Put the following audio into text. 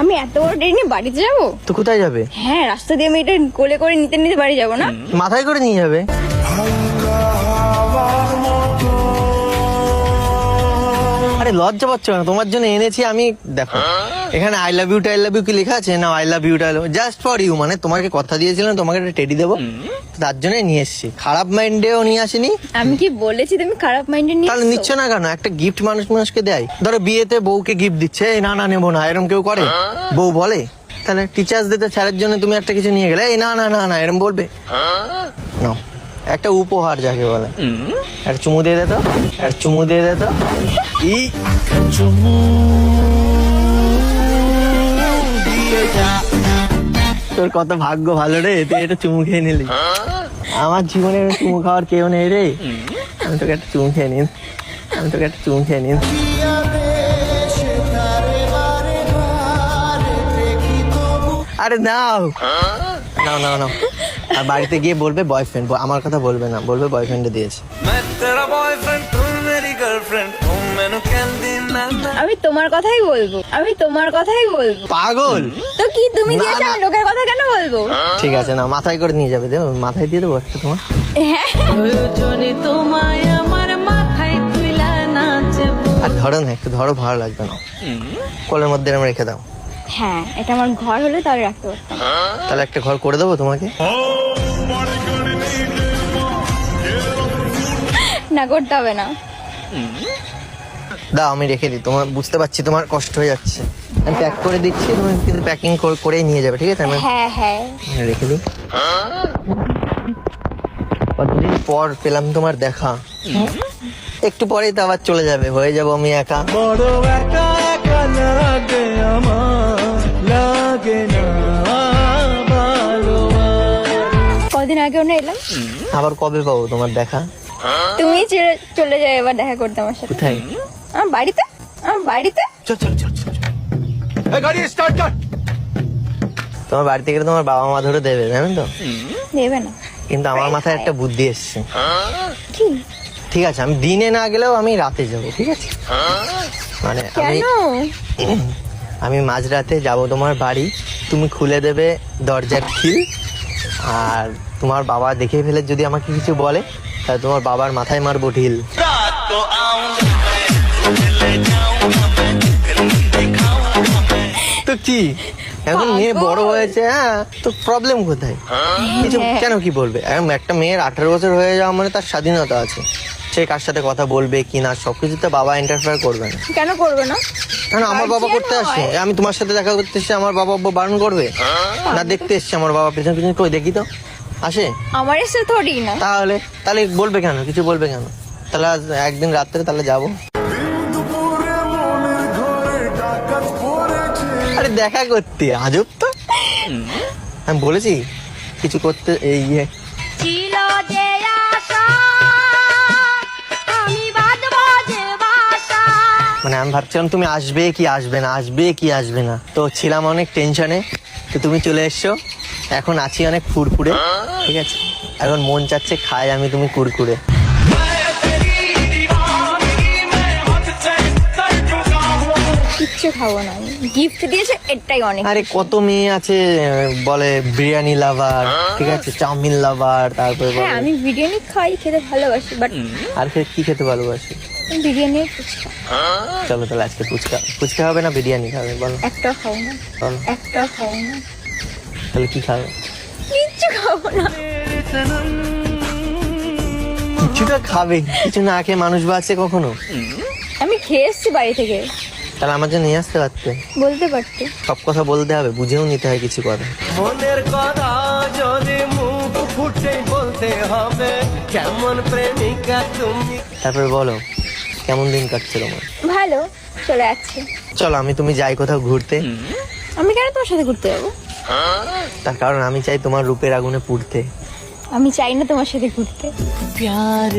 আমি এত বড় ট্রেন নিয়ে বাড়িতে যাব? তো কোথায় যাবে? হ্যাঁ রাস্তা দিয়ে আমি এটা কোলে করে নিতে নিতে বাড়ি যাব না? মাথায় করে নিয়ে যাবে। আরে লজ্জা পাচ্ছ না? তোমার জন্য এনেছি আমি দেখো। এখানে I love you I love you কি লেখা আছে? না I love you tie love just for you মানে তোমাকে কথা দিয়েছিলাম তোমাকে একটা টেডি দেবো। তার জন্য নিয়ে এসেছি। খারাপ মাইন্ডেও নিয়ে আসিনি। আমি কি বলেছি তুমি খারাপ মাইন্ডে নিয়ে তাহলে নিচ্ছ না কেন? একটা গিফট মানুষ মানুষকে দেয়। ধরো বিয়েতে বউকে গিফট দিচ্ছে এই না না নেব না। এরকম কেউ করে? বউ বলে? তাহলে টিচার্স দিতে স্যারের জন্য তুমি একটা কিছু নিয়ে গেলে এই না না না না এরকম বলবে? না। একটা উপহার যাকে বলে। একটা চুমু দিয়ে দে তো। একটা চুমু দিয়ে দে তো। ই তোর কত ভাগ্য ভালো রে? তুই এটা চুমু খেয়ে নিলি। আমার জীবনে চুমু খাওয়ার কেউ নেই রে। আমি তোকে একটা চুমু খেয়ে নিন। আমি তোকে একটা চুমু খেয়ে নিন। আরে নাও। নাও নাও নাও। আর বাড়িতে গিয়ে বলবে বয়ফ্রেন্ড আমার কথা বলবে না। বলবে বয়ফ্রেন্ডে দিয়েছে। তোমার কথাই বলব। আমি তোমার কথাই বলব। পাগল? তো কি তুমি দিয়েছ আমি লোকের কথা কেন বলব? ঠিক আছে না মাথায় করে নিয়ে যাবে। দেবো মাথায় দিয়ে দেবো একটা তোমার। হ্যাঁ তোমায় আমার মাথায় তুইলা নাচবো। আর ধরো না একটু ধরো ভালো লাগবে না। কোলের মধ্যে এরম রেখে দাও। হ্যাঁ এটা আমার ঘর হলে তাহলে রাখতে পারতাম। তাহলে একটা ঘর করে দেবো তোমাকে? না করতে হবে না। দাও আমি রেখে দিই। তোমার বুঝতে পারছি তোমার কষ্ট হয়ে যাচ্ছে। আমি প্যাক করে দিচ্ছি তুমি কিন্তু প্যাকিং করেই নিয়ে যাবে ঠিক আছে? আমি হ্যাঁ হ্যাঁ। রেখে দিই। কতদিন পর পেলাম তোমার দেখা। একটু পরেই তো আবার চলে যাবে হয়ে যাব আমি একা। বড় একা একা লাগে আমার লাগে না কদিন আগেও না এলাম। আবার কবে পাবো তোমার দেখা? তুমি চলে যাও এবার দেখা করতে আমার সাথে। কোথায়? আমার বাড়িতে? আমার বাড়িতে? চল চল চল চল গাড়ি স্টার্ট কর। তোমার বাড়ি থেকে তোমার বাবা মা ধরে দেবে জানেন তো? দেবে না। কিন্তু আমার মাথায় একটা বুদ্ধি এসছে। ঠিক আছে আমি দিনে না গেলেও আমি রাতে যাব ঠিক আছে? মানে আমি আমি মাঝরাতে যাব তোমার বাড়ি তুমি খুলে দেবে দরজার খিল আর তোমার বাবা দেখে ফেলে যদি আমাকে কিছু বলে তাহলে তোমার বাবার মাথায় মারবো ঢিল। তো কি? এখন মেয়ে বড় হয়েছে হ্যাঁ? তো প্রবলেম কোথায়? কিছু কেন কি বলবে? একটা মেয়ের আঠারো বছর হয়ে যাওয়া মানে তার স্বাধীনতা আছে। সে কার সাথে কথা বলবে কি না সবকিছুতে বাবা ইন্টারফেয়ার করবে না। কেন করবে না? কেন আমার বাবা করতে আসে আমি তোমার সাথে দেখা করতে এসে আমার বাবা আব্বা বারণ করবে? না দেখতে এসছে আমার বাবা পেছন পেছন কই দেখি তো। আসে? আমার এসে থোড়ি না। তাহলে তাহলে বলবে কেন? কিছু বলবে কেন? তাহলে একদিন রাত্রে তাহলে যাব। দেখা করতে আজব তো। আমি বলেছি কিছু করতে এই ইয়ে। ছিল যে আশা আমি বাজবো যে বাসা। মানে আমি ভাবছিলাম তুমি আসবে কি আসবে না আসবে কি আসবে না। তো ছিলাম অনেক টেনশনে তো তুমি চলে এসছো। এখন আছি অনেক ফুরফুরে ঠিক আছে? এখন মন চাচ্ছে খাই আমি তুমি কুরকুরে। কিচ্ছু খাব না। আমি গিফট দিয়েছে এটাই অনেক আরে কত মেয়ে আছে বলে বিরিয়ানি লাভার ঠিক আছে চাউমিন লাভার তারপরে হ্যাঁ বলে আমি বিরিয়ানি খাই খেতে ভালোবাসি বাট আর ফের কি খেতে ভালোবাসি? বিরিয়ানি ফুচকা। চলো তাহলে আজকে ফুচকা। ফুচকা হবে না বিরিয়ানি খাবে বলো। একটাও খাব না। বলো। একটাও খাব না। তাহলে কি খাবে? কিচ্ছু খাব না। কিছুটা খাবে কিছু না খেয়ে মানুষ বাঁচে কখনো? আমি খেয়ে এসছি বাড়ি থেকে। তাহলে আমাকে নিয়ে আসতে পারতে। বলতে পারতে। সব কথা বলতে হবে বুঝেও নিতে হয় কিছু কথা। মনের কথা যদি মুখ ফুটে বলতে হবে কেমন প্রেমিকা তুমি? তারপর বলো কেমন দিন কাটছে তোমার? ভালো চলে যাচ্ছে। চলো আমি তুমি যাই কোথাও ঘুরতে। আমি কেন তোমার সাথে ঘুরতে যাব? তার কারণ আমি চাই তোমার রূপের আগুনে পুড়তে। আমি চাই না তোমার সাথে ঘুরতে। প্যার